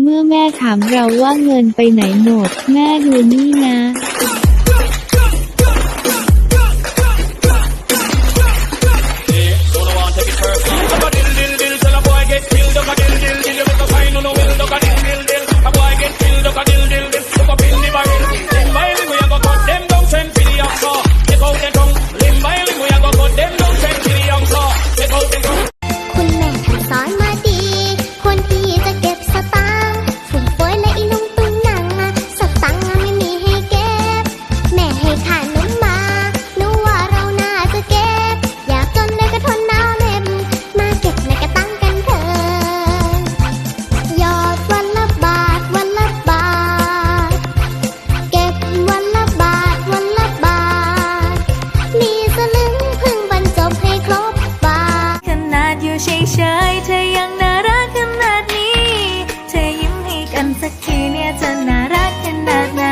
เมื่อแม่ถามเราว่าเงินไปไหนหมด แม่ดูนี่นะคุณแม่สอนมาดี คนที่จะเก็บสตา ใจเธอยังน่ารักขนาดนี้ เธอยิ้มให้กันสักทีเนี่ยจะน่ารักขนาดไหน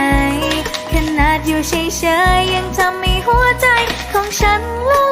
ขนาดอยู่เฉยๆยังทำให้หัวใจของฉันละ